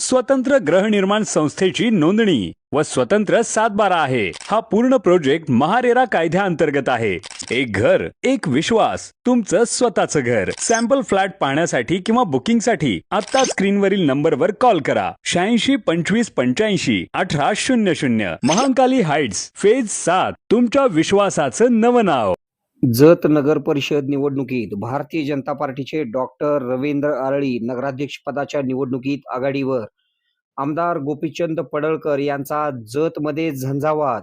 स्वतंत्र गृहनिर्माण संस्थेची नोंदणी व स्वतंत्र सातबारा आहे. हा पूर्ण प्रोजेक्ट महारेरा कायद्याअंतर्गत आहे. एक घर एक विश्वास तुमचं स्वतःचं घर. सॅम्पल फ्लॅट पाहण्यासाठी किंवा बुकिंगसाठी आता स्क्रीनवरील नंबरवर कॉल करा. शहाऐंशी पंचवीस पंच्याऐंशी अठरा शून्य शून्य. महाकाली हाइट्स फेज सात तुमच्या विश्वासाचं नवं नाव. जत नगर परिषद निवडणुकीत भारतीय जनता पार्टीचे डॉक्टर रवींद्र आरळी नगराध्यक्ष पदाच्या निवडणुकीत आघाडीवर आमदार गोपीचंद पडळकर यांचा जतमध्ये झंझावात.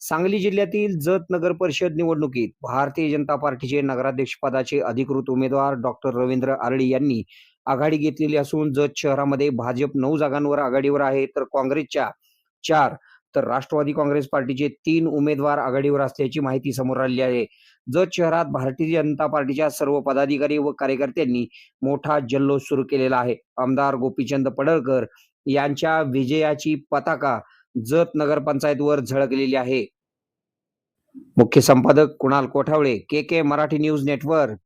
सांगली जिल्ह्यातील जत नगर परिषद निवडणुकीत भारतीय जनता पार्टीचे नगराध्यक्षपदाचे अधिकृत उमेदवार डॉक्टर रवींद्र आरळी यांनी आघाडी घेतलेली असून जत शहरामध्ये भाजप नऊ जागांवर आघाडीवर आहे तर काँग्रेसच्या चार तर राष्ट्रवादी काँग्रेस पार्टीचे तीन उमेदवार आघाडीवर असल्याची माहिती समोर आली आहे. जत शहरात भारतीय जनता पार्टीच्या सर्व पदाधिकारी व कार्यकर्त्यांनी मोठा जल्लोष सुरू केलेला आहे. आमदार गोपीचंद पडळकर यांच्या विजयाची पताका जत नगरपंचायतवर झळकलेली आहे. मुख्य संपादक Kunal Kothawale K K Marathi news network.